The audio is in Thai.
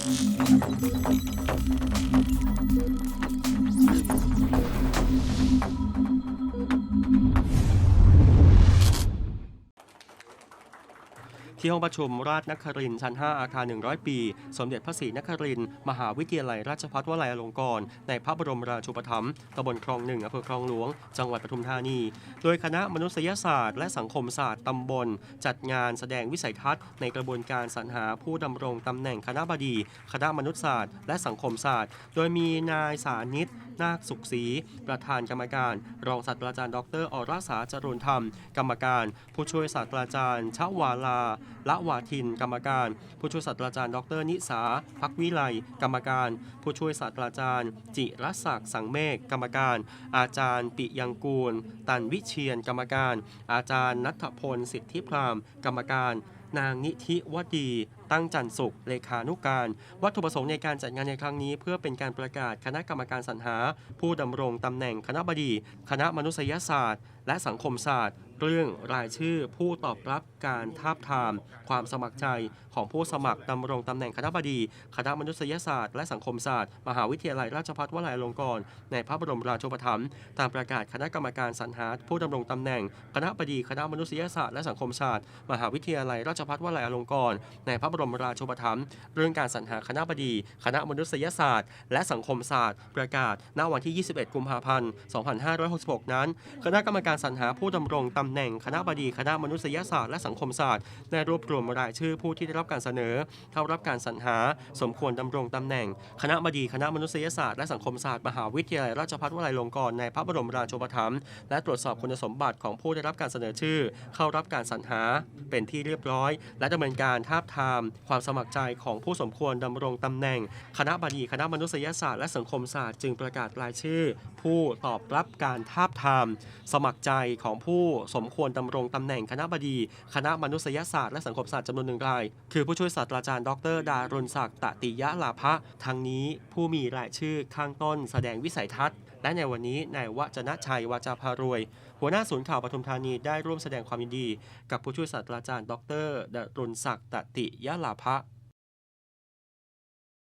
よろしくお願いします。 ที่ห้องประชุมราชนครินชั้น 5 อาคาร 100 ปี สมเด็จพระศรีนครินมหาวิทยาลัยราชภัฏวลัยอลงกรณ์ในพระบรมราชูปถัมภ์ตำบลคลองหนึ่งอำเภอคลองหลวง จังหวัดปทุมธานี โดยคณะมนุษยศาสตร์และสังคมศาสตร์ตำบล จัดงานแสดงวิสัยทัศน์ในกระบวนการสรรหาผู้ดำรงตำแหน่งคณะบดี คณะมนุษยศาสตร์และสังคมศาสตร์ โดยมีนายสานิต นาคสุขศรีประธานกรรมการ รองศาสตราจารย์ดรอรสาจรุนธรรม กรรมการ ผู้ช่วยศาสตราจารย์ชวาลาละวาทิน กรรมการ ผู้ช่วยศาสตราจารย์ดรนิสาพักวิไลกรรมการ ผู้ช่วยศาสตราจารย์ จิรศักดิ์สังเมฆกรรมการ อาจารย์ปิยังกูล ตันวิเชียนกรรมการ อาจารย์นัทพลสิทธิพรามกรรมการ นางนิธิวดี ตั้งจันสุข เลขานุการ วัตถุประสงค์ในการจัดงานในครั้งนี้ เพื่อเป็นการประกาศคณะกรรมการสรรหา ผู้ดำรงตำแหน่งคณะบดี คณะมนุษยศาสตร์ และสังคมศาสตร์ เรื่องรายชื่อผู้ตอบรับการทาบทาม ความสมัครใจของผู้สมัครดำรงตำแหน่งคณะบดี คณะมนุษยศาสตร์และสังคมศาสตร์ มหาวิทยาลัยราชภัฏวลัยอลงกรณ์ในพระบรมราชูปถัมภ์ตามประกาศคณะกรรมการสรรหาผู้ดำรงตำแหน่ง คณะบดีคณะมนุษยศาสตร์และสังคมศาสตร์ มหาวิทยาลัยราชภัฏวลัยอลงกรณ์ในพระบรมราชูปถัมภ์เรื่องการสรรหาคณะบดี คณะมนุษยศาสตร์ และสังคมศาสตร์ ประกาศณวันที่ 21 กุมภาพันธ์ 2566 นั้น คณะกรรมการสรรหาผู้ดำรงตำแหน่งคณะบดีคณะมนุษยศาสตร์และสังคมศาสตร์ได้รวบรวมรายชื่อผู้ที่ได้รับการเสนอ เข้ารับการสรรหา สมควรดำรงตำแหน่ง คณะบดีคณะมนุษยศาสตร์และสังคมศาสตร์มหาวิทยาลัยราชภัฏวลัยลงกรณ์ในพระบรมราชูปถัมภ์และตรวจสอบคุณสมบัติของผู้ได้รับการเสนอชื่อ เข้ารับการสรรหา เป็นที่เรียบร้อย และดำเนินการทาบทาม ความสมัครใจของผู้สมควรดำรงตำแหน่ง คณะบดีคณะมนุษยศาสตร์และสังคมศาสตร์จึงประกาศรายชื่อ ผู้ตอบรับการทาบทาม สมัครใจของผู้สมมควรดำรงตำแหน่งคณะบดี คณะมนุษยศาสตร์และสังคมศาสตร์จำนวนหนึ่งราย คือผู้ช่วยศาสตราจารย์ดร ดารุณศักดิ์ตติยะลาภะทั้งนี้ผู้มีรายชื่อข้างต้นแสดงวิสัยทัศน์ และในวันนี้นายวจนะชัยวาจาพารวย หัวหน้าศูนย์ข่าวปทุมธานีได้ร่วมแสดงความยินดี กับผู้ช่วยศาสตราจารย์ ดร ดารุณศักดิ์ตติยะลาภะ